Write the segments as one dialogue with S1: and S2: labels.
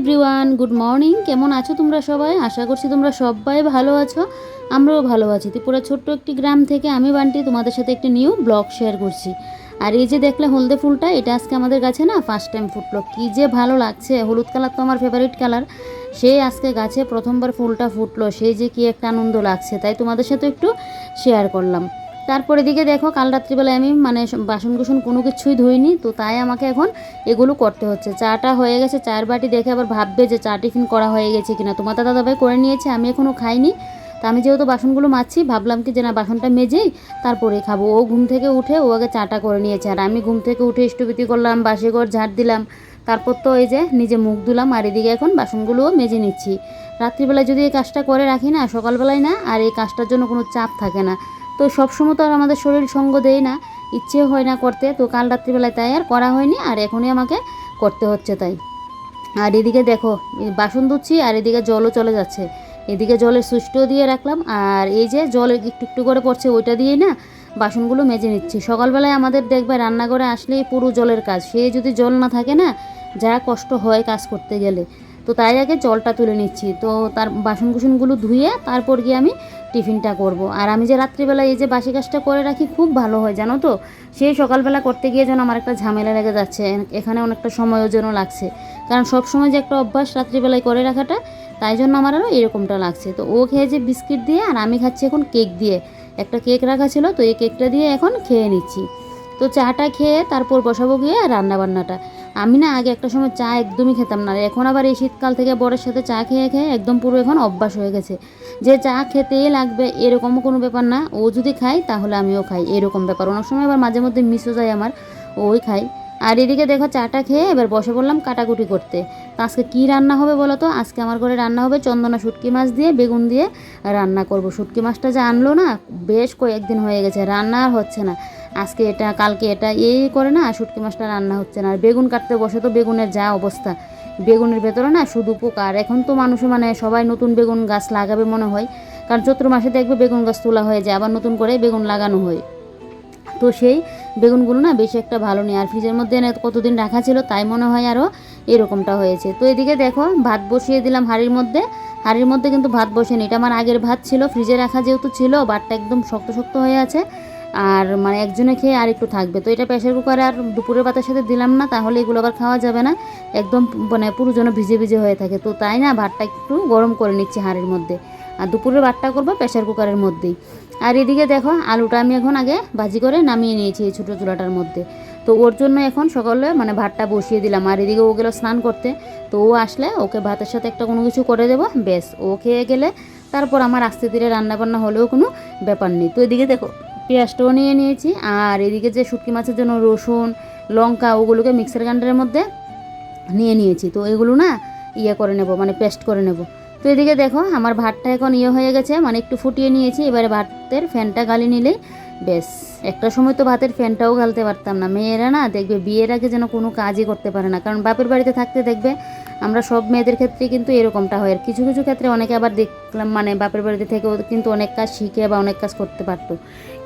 S1: Everyone, good morning. কেমন আছো তোমরা সবাই? আশা করছি তোমরা সবাই ভালো আছো। আমরাও ভালো আছি। ত্রিপুরা ছোট্ট একটি গ্রাম থেকে আমি বান্টি তোমাদের সাথে একটি নিউ ব্লগ শেয়ার করছি। আর এই যে দেখলে হলদে ফুলটা, এটা আজকে আমাদের গাছে না ফার্স্ট টাইম ফুটলো। কী যে ভালো লাগছে। হলুদ কালার তো আমার ফেভারিট কালার। সেই আজকে গাছে প্রথমবার ফুলটা ফুটলো। সেই যে কি একটা আনন্দ লাগছে। তাই তোমাদের সাথে একটু শেয়ার করলাম। তারপরে দিকে দেখো, কাল রাত্রিবেলায় আমি মানে বাসন কুসন কোনো কিছুই ধুইনি, তো তাই আমাকে এখন এগুলো করতে হচ্ছে। চাটা হয়ে গেছে চার বাটি দেখে আবার ভাববে যে চা টিফিন করা হয়ে গেছে কিনা। তোমার দাদা দাদাভাই করে নিয়েছে, আমি এখনও খাইনি। তা আমি যেহেতু বাসনগুলো মাজছি, ভাবলাম কি যে না, বাসনটা মেজেই তারপরে খাব। ও ঘুম থেকে উঠে ও আগে চাটা করে নিয়েছে, আর আমি ঘুম থেকে উঠে ইষ্টপিতি করলাম, বাসি ঘর ঝাড় দিলাম। তারপর তো এই যে নিজে মুখ ধুলাম, আর এদিকে এখন বাসনগুলোও মেজে নিচ্ছি। রাত্রিবেলায় যদি এই কাজটা করে রাখি না, সকালবেলায় না, আর এই কাজটার জন্য কোনো চাপ থাকে না। তো সবসময় তো আর আমাদের শরীর সঙ্গ দেয় না ইচ্ছে হয় না করতে। তো কাল রাত্রিবেলায় তাই আর করা হয়নি, আর এখনই আমাকে করতে হচ্ছে তাই। আর এদিকে দেখো বাসন ধুচ্ছি, আর এদিকে জলও চলে যাচ্ছে। এদিকে জলের সুইচটাও দিয়ে রাখলাম, আর এই যে জল একটু একটু করে পড়ছে, ওইটা দিয়ে না বাসনগুলো মেজে নিচ্ছি। সকালবেলায় আমাদের দেখবে রান্নাঘরে আসলেই পুরো জলের কাজ। সে যদি জল না থাকে না, যা কষ্ট হয় কাজ করতে গেলে। তো তাই আগে জলটা তুলে নিচ্ছি। তো তার বাসন কুসনগুলো ধুয়ে তারপর গিয়ে আমি টিফিনটা করব। আর আমি যে রাত্রিবেলা এই যে বাসি কাজটা করে রাখি, খুব ভালো হয়, জানো তো? সেই সকালবেলা করতে গিয়ে যেন আমার একটা ঝামেলা লেগে যাচ্ছে। এখানে অনেকটা সময়ও যেন লাগছে। কারণ সব সময় যে একটা অভ্যাস রাত্রিবেলায় করে রাখাটা, তাই জন্য আমার আরও এরকমটা লাগছে। তো ও খেয়েছে বিস্কিট দিয়ে, আর আমি খাচ্ছি এখন কেক দিয়ে। একটা কেক রাখা ছিল, তো এই কেকটা দিয়ে এখন খেয়ে নিচ্ছি। তো চাটা খেয়ে তারপর বসাবো গিয়ে রান্না বান্নাটা আমি না আগে একটা সময় চা একদমই খেতাম না এখন আবার এই শীতকাল থেকে বরের সাথে চা খেয়ে খেয়ে একদম পুরো এখন অভ্যাস হয়ে গেছে। যে চা খেতেই লাগবে এরকমও কোনো ব্যাপার না, ও যদি খায় তাহলে আমিও খাই, এরকম ব্যাপার। অনেক সময় আবার মাঝে মধ্যে মিসও যায় আমার, ওই খাই। আর এদিকে দেখো চাটা খেয়ে এবার বসে পড়লাম কাটাকুটি করতে। তো আজকে কী রান্না হবে বলো তো? আজকে আমার ঘরে রান্না হবে চন্দনা শুটকি মাছ দিয়ে, বেগুন দিয়ে রান্না করব। শুটকি মাছটা যে আনলো না, বেশ কয়েকদিন হয়ে গেছে, রান্না আর হচ্ছে না। আজকে এটা, কালকে এটা এই করে না শুটকি মাছটা রান্না হচ্ছে না। আর বেগুন কাটতে বসে তো বেগুনের যা অবস্থা। বেগুনের ভেতরে না শুধু পোকা। আর এখন তো মানুষে মানে সবাই নতুন বেগুন গাছ লাগাবে মনে হয়। কারণ চৈত্র মাসে দেখবে বেগুন গাছ তোলা হয়ে যায়, আবার নতুন করে বেগুন লাগানো হয়। তো সেই বেগুনগুলো না বেশি একটা ভালো নেই। আর ফ্রিজের মধ্যে কতদিন রাখা ছিল তাই মনে হয় আরও এরকমটা হয়েছে। তো এদিকে দেখো, ভাত বসিয়ে দিলাম হাঁড়ির মধ্যে। হাঁড়ির মধ্যে কিন্তু ভাত বসেনি। এটা আমার আগের ভাত ছিল, ফ্রিজে রাখা যেহেতু ছিল, ভাতটা একদম শক্ত শক্ত হয়ে আছে। আর মানে একজনে খেয়ে আর একটু থাকবে। তো এটা প্রেশার কুকারে আর দুপুরের ভাতের সাথে দিলাম না, তাহলে এগুলো আবার খাওয়া যাবে না। একদম মানে পুরো যেন ভিজে ভিজে হয়ে থাকে। তো তাই না, ভাতটা একটু গরম করে নিচ্ছি হাঁড়ির মধ্যে। আর দুপুরের ভাতটা করব প্রেশার কুকারের মধ্যেই। আর এদিকে দেখো, আলুটা আমি এখন আগে ভাজি করে নামিয়ে নিয়েছি এই ছোটো চুলাটার মধ্যে। তো ওর জন্য এখন সকালে মানে ভাতটা বসিয়ে দিলাম। আর এদিকে ও গেলো স্নান করতে। তো ও আসলে ওকে ভাতের সাথে একটা কোনো কিছু করে দেবো বেশ ও খেয়ে গেলে তারপর আমার আস্তে ধীরে রান্নাবান্না হলেও কোনো ব্যাপার নেই। তো এদিকে দেখো পেঁয়াজটাও নিয়ে নিয়েছি। আর এদিকে যে শুটকি মাছের জন্য রসুন, লঙ্কা, ওগুলোকে মিক্সার গ্রাইন্ডারের মধ্যে নিয়ে নিয়েছি। তো এগুলো না ইয়ে করে নেব মানে পেস্ট করে নেব। তো এদিকে দেখো, আমার ভাতটা এখন ইয়ে হয়ে গেছে মানে একটু ফুটিয়ে নিয়েছি। এবারে ভাতের ফ্যানটা গালি নিলেই বেশ একটা সময় তো ভাতের ফ্যানটাও গালতে পারতাম না। মেয়েরা না দেখবে বিয়ের আগে যেন কোনো কাজই করতে পারে না। কারণ বাপের বাড়িতে থাকতে দেখবে আমরা সব মেয়েদের ক্ষেত্রে কিন্তু এরকমটা হয়। আর কিছু কিছু ক্ষেত্রে অনেকে আবার দেখলাম মানে বাপের বাড়িতে থেকেও কিন্তু অনেক কাজ শিখে বা অনেক কাজ করতে পারতো।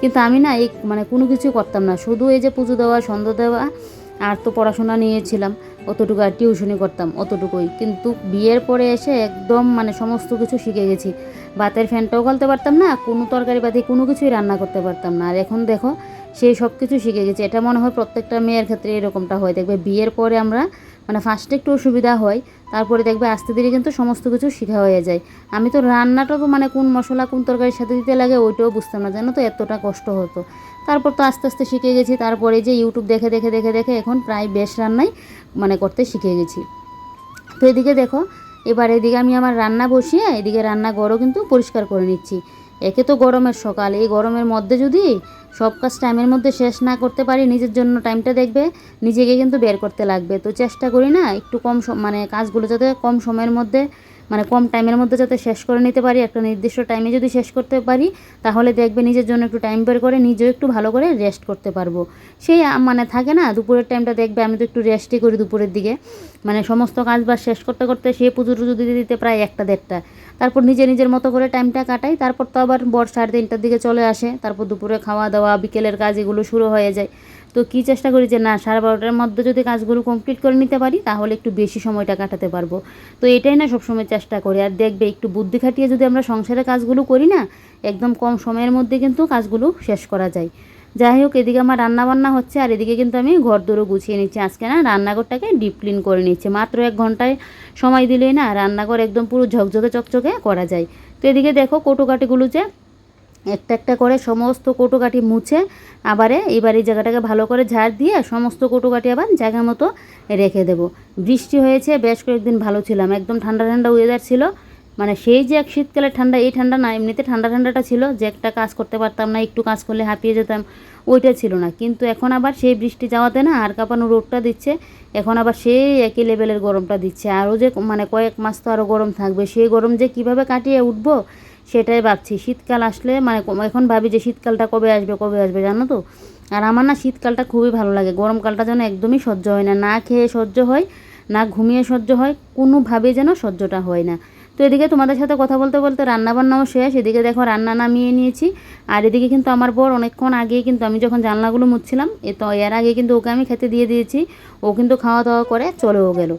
S1: কিন্তু আমি না এই মানে কোনো কিছুই করতাম না। শুধু এই যে পুজো দেওয়া সন্ধ্যা দেওয়া আর তো পড়াশোনা নিয়েছিলাম, অতটুকু আর টিউশনি করতাম, অতটুকুই। কিন্তু বিয়ের পরে এসে একদম মানে সমস্ত কিছু শিখে গেছি। ভাতের ফ্যানটাও গলতে পারতাম না, কোনো তরকারি পাতি, কোনো কিছুই রান্না করতে পারতাম না। আর এখন দেখো, সেই সব কিছু শিখে গেছি। এটা মনে হয় প্রত্যেকটা মেয়ের ক্ষেত্রে এরকমটা হয়। দেখবে বিয়ের পরে আমরা মানে ফার্স্টে একটু অসুবিধা হয়, তারপরে দেখবে আস্তে ধীরে কিন্তু সমস্ত কিছু শেখা হয়ে যায়। আমি তো রান্নাটা তো মানে কোন মশলা, কোন তরকারির সাথে দিতে লাগে ওইটাও বুঝতাম না, জানো তো এতটা কষ্ট হতো। তারপর তো আস্তে আস্তে শিখে গেছি, তারপরে যে ইউটিউব দেখে দেখে দেখে দেখে এখন প্রায় বেশ রান্নাই মানে করতে শিখে গেছি। তো এদিকে দেখো, এবার এদিকে আমি আমার রান্না বসিয়ে এদিকে রান্না গড়ও কিন্তু পরিষ্কার করে নিচ্ছি। একে তো গরমের সকাল, এই গরমের মধ্যে যদি সব কাজ টাইমের মধ্যে শেষ না করতে পারি, নিজের জন্য টাইমটা দেখবে, নিজেকে কিন্তু বের করতে লাগবে। তো চেষ্টা করি না একটু কম মানে কাজগুলো যাতে কম সময়ের মধ্যে মানে কম টাইমের মধ্যে যাতে শেষ করে নিতে পারি, একটা নির্দিষ্ট টাইমে যদি শেষ করতে পারি, তাহলে দেখবে নিজের জন্য একটু টাইম বের করে নিজেও একটু ভালো করে রেস্ট করতে পারব। সেই মানে থাকে না, দুপুরের টাইমটা দেখবে আমি তো একটু রেস্টই করি দুপুরের দিকে। মানে সমস্ত কাজ বাজ শেষ করতে করতে সে পুজো টুজো দিতে দিতে প্রায় একটা দেড়টা। তারপর নিজে নিজের মতো করে টাইমটা কাটাই, তারপর তো আবার বর সাড়ে তিনটার দিকে চলে আসে, তারপর দুপুরে খাওয়া দাওয়া, বিকেলের কাজ এগুলো শুরু হয়ে যায়। তো কী চেষ্টা করি যে না, সাড়ে বারোটার মধ্যে যদি কাজগুলো কমপ্লিট করে নিতে পারি, তাহলে একটু বেশি সময়টা কাটাতে পারব। তো এটাই না সবসময় চেষ্টা করি। আর দেখবে একটু বুদ্ধি খাটিয়ে যদি আমরা সংসারের কাজগুলো করি না, একদম কম সময়ের মধ্যে কিন্তু কাজগুলো শেষ করা যায়। যাই হোক, এদিকে আমার রান্নাবান্না হচ্ছে, আর এদিকে কিন্তু আমি ঘর দৌড়ো গুছিয়ে নিচ্ছি। আজকে না রান্নাঘরটাকে ডিপ ক্লিন করে নিচ্ছে। মাত্র এক ঘন্টায় সময় দিলেই না রান্নাঘর একদম পুরো ঝকঝকে চকচকে করা যায়। তো এদিকে দেখো কৌটোকাটিগুলো যে একটা একটা করে সমস্ত কৌটোকাঠি মুছে আবারে এবার এই জায়গাটাকে ভালো করে ঝাড় দিয়ে সমস্ত কৌটোকাঠি আবার জায়গা মতো রেখে দেব। বৃষ্টি হয়েছে, বেশ কয়েকদিন ভালো ছিলাম। একদম ঠান্ডা ঠান্ডা ওয়েদার ছিল। মানে সেই যে এক শীতকালের ঠান্ডা, এই ঠান্ডা না, এমনিতে ঠান্ডা ঠান্ডাটা ছিল যে একটা কাজ করতে পারতাম না, একটু কাজ করলে হাঁপিয়ে যেতাম, ওইটা ছিল না। কিন্তু এখন আবার সেই বৃষ্টি যাওয়াতে না আর কাঁপানো রোদটা দিচ্ছে, এখন আবার সেই একই লেভেলের গরমটা দিচ্ছে। আরও যে মানে কয়েক মাস তো আরও গরম থাকবে। সেই গরম যে কীভাবে কাটিয়ে উঠবো সেটাই ভাবছি। শীতকাল আসলে মানে এখন ভাবি যে শীতকালটা কবে আসবে কবে আসবে জানো তো? আর আমার না শীতকালটা খুবই ভালো লাগে। গরমকালটা যেন একদমই সহ্য হয় না। না খেয়ে সহ্য হয়, না ঘুমিয়ে সহ্য হয় কোনোভাবে যেন সহ্যটা হয় না। তো এদিকে তোমাদের সাথে কথা বলতে বলতে রান্না বান্নাও শেষ। এদিকে দেখো রান্না নামিয়ে নিয়েছি। আর এদিকে কিন্তু আমার বর অনেকক্ষণ আগেই কিন্তু আমি যখন জানলাগুলো মুছছিলাম, এ তো এর আগে কিন্তু ওকে আমি খেতে দিয়ে দিয়েছি। ও কিন্তু খাওয়া দাওয়া করে চলেও গেল।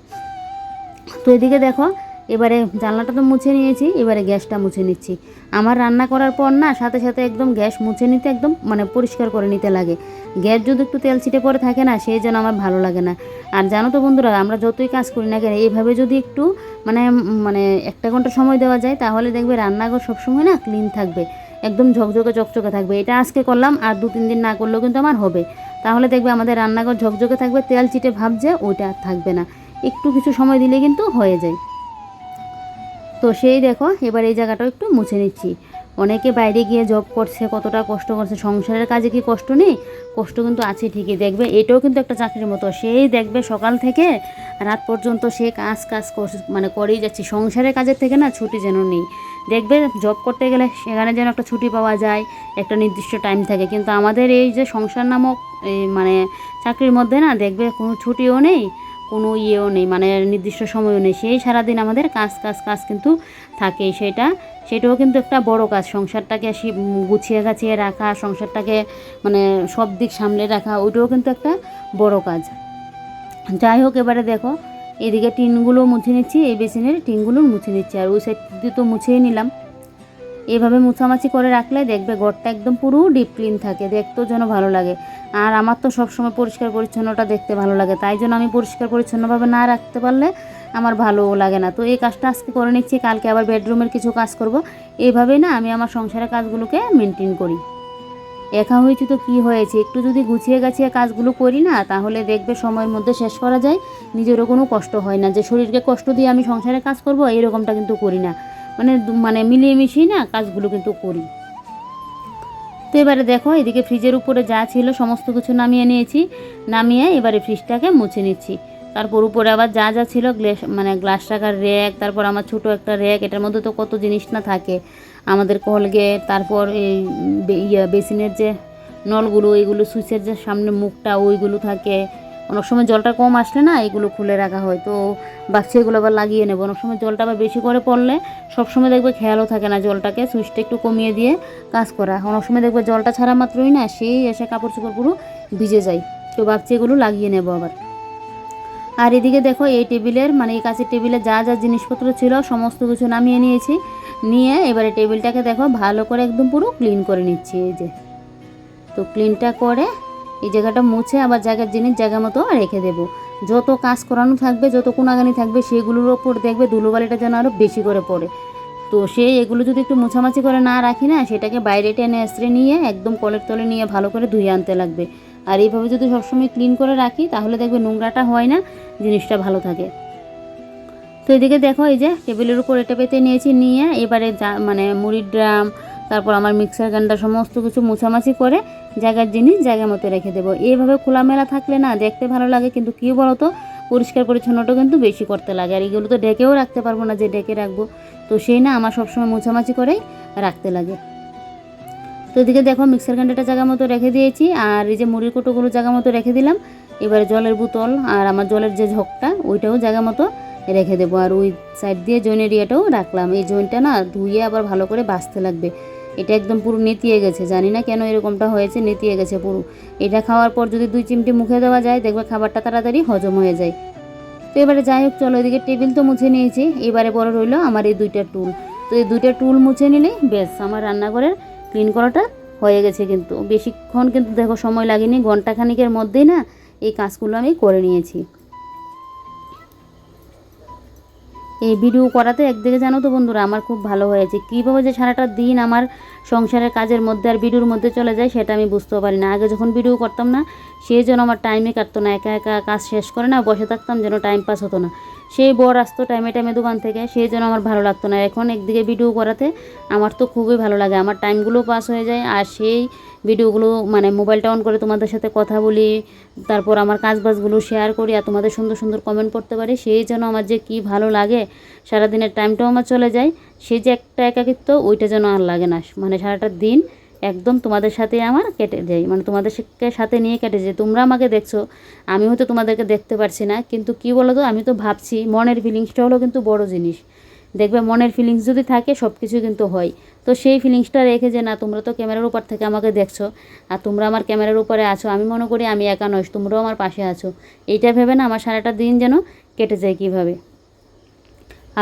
S1: তো এদিকে দেখো এবারে জানলাটা তো মুছে নিয়েছি, এবারে গ্যাসটা মুছে নিচ্ছি। আমার রান্না করার পর না, সাথে সাথে একদম গ্যাস মুছে নিতে একদম মানে পরিষ্কার করে নিতে লাগে। গ্যাস যদি একটু তেল ছিটে পরে থাকে না সেই যেন আমার ভালো লাগে না। আর জানো তো বন্ধুরা, আমরা যতই কাজ করি না কেন এইভাবে যদি একটু মানে মানে একটা ঘণ্টা সময় দেওয়া যায়, তাহলে দেখবে রান্নাঘর সবসময় না ক্লিন থাকবে। একদম ঝকঝকে চকচকে থাকবে। এটা আজকে করলাম, আর দু তিন দিন না করলেও কিন্তু আমার হবে। তাহলে দেখবে আমাদের রান্নাঘর ঝকঝকে থাকবে, তেল চিটে ভাব যে ওইটা থাকবে না। একটু কিছু সময় দিলে কিন্তু হয়ে যায়। তো সেই দেখো, এবার এই জায়গাটাও একটু মুছে নিচ্ছি। অনেকে বাইরে গিয়ে জব করছে, কতটা কষ্ট করছে, সংসারের কাজে কি কষ্ট নেই? কষ্ট কিন্তু আছে ঠিকই, দেখবে এটাও কিন্তু একটা চাকরির মতো। সেই দেখবে সকাল থেকে রাত পর্যন্ত সে কাজ কাজ মানে করেই যাচ্ছে। সংসারের কাজের থেকে না ছুটি যেন নেই। দেখবে জব করতে গেলে সেখানে যেন একটা ছুটি পাওয়া যায়, একটা নির্দিষ্ট টাইম থাকে। কিন্তু আমাদের এই যে সংসার নামক মানে চাকরির মধ্যে না দেখবে কোনো ছুটিও নেই। কোনো ইয়েও নেই মানে নির্দিষ্ট সময়ও নেই। সেই সারাদিন আমাদের কাজ কাজ কাজ কিন্তু থাকেই সেটা। সেটাও কিন্তু একটা বড় কাজ। সংসারটাকে গুছিয়ে গাছিয়ে রাখা, সংসারটাকে মানে সব দিক সামলে রাখা, ওইটাও কিন্তু একটা বড় কাজ। যাই হোক, এবারে দেখো, এদিকে টিনগুলো মুছে নিচ্ছি, এই বেসিনের টিনগুলো মুছে নিচ্ছি। আর ওই সাইড দিয়ে তো মুছেই নিলাম। এভাবে মুছামাছি করে রাখলে দেখবে ঘরটা একদম পুরো ডিপ ক্লিন থাকে, দেখতেও যেন ভালো লাগে। আর আমার তো সবসময় পরিষ্কার পরিচ্ছন্নটা দেখতে ভালো লাগে, তাই জন্য আমি পরিষ্কার পরিচ্ছন্নভাবে না রাখতে পারলে আমার ভালো লাগে না। তো এই কাজটা আজকে করে নিচ্ছি, কালকে আবার বেডরুমের কিছু কাজ করব। এইভাবেই না আমি আমার সংসারের কাজগুলোকে মেনটেন করি। একা হয়েছি তো কি হয়েছে? একটু যদি গুছিয়ে গাছিয়ে কাজগুলো করি না, তাহলে দেখবে সময়ের মধ্যে শেষ করা যায়, নিজেরও কোনো কষ্ট হয় না। যে শরীরকে কষ্ট দিয়ে আমি সংসারে কাজ করব, এরকমটা কিন্তু করি না। মানে মানে মিলিয়ে মিশিয়ে না কাজগুলো কিন্তু করি। তো এবারে দেখো, এদিকে ফ্রিজের উপরে যা ছিল সমস্ত কিছু নামিয়ে নিয়েছি। নামিয়ে এবারে ফ্রিজটাকে মুছে নিচ্ছি। তারপর উপরে আবার যা যা ছিল গ্লাস মানে গ্লাস রাখার র্যাক তারপর আমার ছোট একটা র্যাক এটার মধ্যে তো কত জিনিস না থাকে। আমাদের কলগেট তারপর এই ইয়ে বেসিনের যে নলগুলো এইগুলো সুইচের যে সামনে মুখটা, ওইগুলো থাকে। অনেক সময় জলটা কম আসলে না এগুলো খুলে রাখা হয়, তো বাচ্চা এগুলো আবার লাগিয়ে নেব। অনেক সময় জলটা আবার বেশি করে পড়লে সবসময় দেখবে খেয়ালও থাকে না জলটাকে, সুইচটা একটু কমিয়ে দিয়ে কাজ করা। অনেক সময় দেখবে জলটা ছাড়া মাত্রই না, সেই এসে কাপড় চোপড় পুরো ভিজে যায়। তো ভাবছি এগুলো লাগিয়ে নেব আবার। আর এদিকে দেখো এই টেবিলের মানে এই কাছের টেবিলে যা যা জিনিসপত্র ছিল সমস্ত কিছু নামিয়ে নিয়েছি। নিয়ে এবারে টেবিলটাকে দেখো ভালো করে একদম পুরো ক্লিন করে নিচ্ছি, এই যে। তো ক্লিনটা করে এই জায়গাটা মুছে আবার জায়গার জিনিস জায়গা মতো রেখে দেবো। যত কাজ করানো থাকবে, যত কোনাগানি থাকবে, সেগুলোর ওপর দেখবে ধুলোবালিটা যেন আরও বেশি করে পড়ে। তো সে এগুলো যদি একটু মোছামাছি করে না রাখি না, সেটাকে বাইরে টেনে এসরে নিয়ে একদম কলের তলে নিয়ে ভালো করে ধুয়ে আনতে লাগবে। আর এইভাবে যদি সবসময় ক্লিন করে রাখি, তাহলে দেখবে নোংরাটা হয় না, জিনিসটা ভালো থাকে। তো এদিকে দেখো এই যে টেবিলের উপর এটা পেতে নিয়েছি, নিয়ে এবারে মানে মুড়ির ড্রাম তারপর আমার মিক্সার গ্রাইন্ডার সমস্ত কিছু মুছামাছি করে জায়গার জিনিস জায়গা মতো রেখে দেবো। এইভাবে খোলামেলা থাকলে না দেখতে ভালো লাগে, কিন্তু কী বলতো, পরিষ্কার পরিচ্ছন্নটা কিন্তু বেশি করতে লাগে। আর এগুলো তো ডেকেও রাখতে পারব না, যে ডেকে রাখব। তো সেই না আমার সবসময় মোছামাছি করেই রাখতে লাগে। তো এদিকে দেখো মিক্সার গ্রাইন্ডারটা জায়গা মতো রেখে দিয়েছি, আর এই যে মুড়ির কোটোগুলো জায়গা মতো রেখে দিলাম। এবারে জলের বোতল আর আমার জলের যে ঝোঁকটা, ওইটাও জায়গা মতো রেখে দেবো। আর ওই সাইড দিয়ে জয়েন এরিয়াটাও রাখলাম। এই জয়েনটা না ধুয়ে আবার ভালো করে বাছতে লাগবে। এটা একদম পুরো নেতিয়ে গেছে। জানি না কেন এরকমটা হয়েছে, নেতিয়ে গেছে পুরো। এটা খাওয়ার পর যদি দুই চিমটি মুখে দেওয়া যায়, দেখবে খাবারটা তাড়াতাড়ি হজম হয়ে যায়। তো এবারে যাই হোক, চলো এদিকে টেবিল তো মুছে নিয়েছি। এবারে বড় রইল আমার এই দুইটা টুল। তো এই দুইটা টুল মুছে নিলেই বেশ আমার রান্নাঘরের ক্লিন করাটা হয়ে গেছে কিন্তু। বেশিক্ষণ কিন্তু দেখো সময় লাগেনি ঘণ্টা খানিকের মধ্যেই না এই কাজগুলো আমি করে নিয়েছি। এই ভিডিও করাতে একদিকে জানো তো বন্ধুরা, আমার খুব ভালো হয়েছে। কীভাবে যে সারাটা দিন আমার সংসারের কাজের মধ্যে আর ভিডিওর মধ্যে চলে যায় সেটা আমি বুঝতেও পারি না। আগে যখন ভিডিও করতাম না, সেই জন্য আমার টাইমে কাটতো না, একা একা কাজ শেষ করে না, বসে থাকতাম যেন টাইম পাস হতো না। সেই বর আসতো টাইমে টাইমে দোকান থেকে সেই জন্য আমার ভালো লাগতো না। এখন একদিকে ভিডিও করাতে আমার তো খুবই ভালো লাগে, আমার টাইমগুলো পাস হয়ে যায়, আর সেই ভিডিওগুলো মানে মোবাইলটা অন করে তোমাদের সাথে কথা বলি, তারপর আমার কাজ বাজগুলো শেয়ার করি আর তোমাদের সুন্দর সুন্দর কমেন্ট পড়তে পারি। সেই জন্য আমার যে কি ভালো লাগে, সারাদিনের টাইমটাও আমার চলে যায়, সেই যে একটা একাকিত্ব, ওইটা যেন আর লাগে না। মানে সারাটা দিন একদম তোমাদের সাথে আমার কেটে যায় মানে তোমাদেরকে সাথে নিয়ে কেটে যায়। তোমরা আমাকে দেখছ, আমি হয়তো তোমাদেরকে দেখতে পারছি না, কিন্তু কি বলো তো আমি তো ভাবছি মনের ফিলিংসটা হলো কিন্তু বড় জিনিস। দেখবে মনের ফিলিংস যদি থাকে সব কিছু কিন্তু হয়। তো সেই ফিলিংসটা রেখে যে, না, তোমরা তো ক্যামেরার উপর থেকে আমাকে দেখছ, আর তোমরা আমার ক্যামেরার উপরে আছো, আমি মনে করি আমি একা নয় তোমরাও আমার পাশে আছো। এইটা ভেবে না, আমার সারাটা দিন যেন কেটে যায় কীভাবে।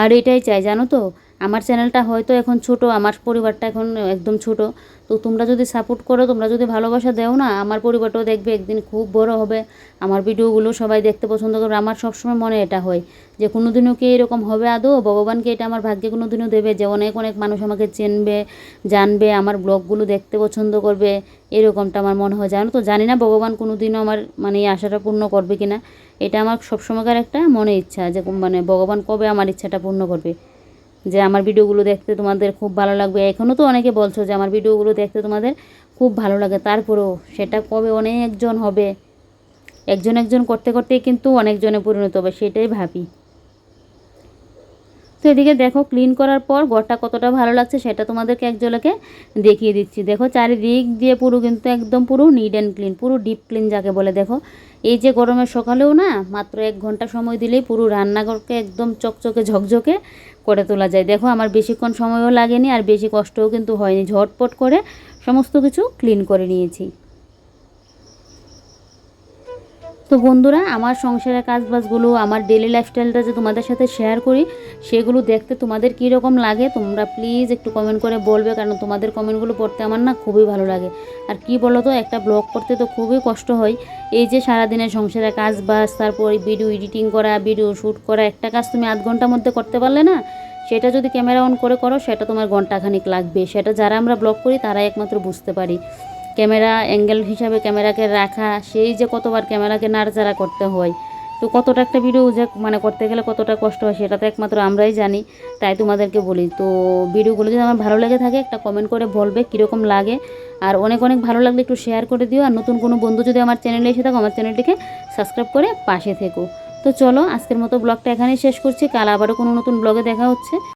S1: আর এটাই চাই, জানো তো? আমার চ্যানেলটা হয়তো এখন ছোট, আমার পরিবারটা এখন একদম ছোট। তো তোমরা যদি সাপোর্ট করো, তোমরা যদি ভালোবাসা দেও না, আমার পরিবারটাও দেখবে একদিন খুব বড় হবে। আমার ভিডিওগুলো সবাই দেখতে পছন্দ করবে। আমার সবসময় মনে এটা হয় যে কোনো দিনও কি এরকম হবে আদৌ? ভগবানকে এটা আমার ভাগ্যে কোনো দিনও দেবে যে, অনেক অনেক মানুষ আমাকে চিনবে, জানবে, আমার ব্লগগুলো দেখতে পছন্দ করবে। এরকমটা আমার মনে হয়। জানো তো, জানি না ভগবান কোনো দিনও আমার মানে এই আশাটা পূর্ণ করবে কি না এটা আমার সবসময়কার একটা মনে ইচ্ছা যে মানে ভগবান কবে আমার ইচ্ছাটা পূর্ণ করবে। যে আমার ভিডিওগুলো দেখতে তোমাদের খুব ভালো লাগবে। এখনও তো অনেকে বলছো যে আমার ভিডিওগুলো দেখতে তোমাদের খুব ভালো লাগে। তারপরেও সেটা কবে অনেকজন হবে? একজন একজন করতে করতেই কিন্তু অনেকজনে পরিণত হবে, সেটাই ভাবি। তো এদিকে দেখো ক্লিন করার পর ঘরটা কতটা ভালো লাগছে সেটা তোমাদেরকে একজনকে দেখিয়ে দিচ্ছি। দেখো, চারিদিক দিয়ে পুরো কিন্তু একদম পুরো নিড অ্যান্ড ক্লিন পুরো ডিপ ক্লিন যাকে বলে। দেখো, এই যে গরমের সকালেও না, মাত্র এক ঘণ্টা সময় দিলেই পুরো রান্নাঘরকে একদম চকচকে ঝকঝকে করে তোলা যায়। দেখো, আমার বেশিক্ষণ সময়ও লাগেনি আর বেশি কষ্টও কিন্তু হয়নি। ঝটপট করে সমস্ত কিছু ক্লিন করে নিয়েছি। তো বন্ধুরা, আমার সংসারের কাজবাজগুলো, আমার ডেলি লাইফস্টাইলটা যে তোমাদের সাথে শেয়ার করি, সেগুলো দেখতে তোমাদের কী রকম লাগে, তোমরা প্লিজ একটু কমেন্ট করে বলবে, কারণ তোমাদের কমেন্টগুলো পড়তে আমার না খুবই ভালো লাগে। আর কি বলো তো একটা ব্লগ করতে তো খুবই কষ্ট হয়। এই যে সারাদিনের সংসারের কাজ বাজ তারপর ভিডিও এডিটিং করা ভিডিও শ্যুট করা, একটা কাজ তুমি আধ ঘণ্টার মধ্যে করতে পারলে না, সেটা যদি ক্যামেরা অন করে করো, সেটা তোমার ঘন্টাখানিক লাগবে। সেটা যারা আমরা ব্লগ করি তারা একমাত্র বুঝতে পারি। ক্যামেরা অ্যাঙ্গেল হিসাবে ক্যামেরাকে রাখা, সেই যে কতবার ক্যামেরাকে নাড়াচাড়া করতে হয়, তো কতটা একটা ভিডিও যে মানে করতে গেলে কতটা কষ্ট হয় সেটা তো একমাত্র আমরাই জানি, তাই তোমাদেরকে বলি। তো ভিডিওগুলো যদি আমার ভালো লেগে থাকে, একটা কমেন্ট করে বলবে কীরকম লাগে, আর অনেক অনেক ভালো লাগলে একটু শেয়ার করে দিও, আর নতুন কোনো বন্ধু যদি আমার চ্যানেলে এসে থাকো, আমার চ্যানেলটিকে সাবস্ক্রাইব করে পাশে থেকো। তো চলো, আজকের মতো ব্লগটা এখানেই শেষ করছি, কাল আবারও কোনো নতুন ব্লগে দেখা হচ্ছে।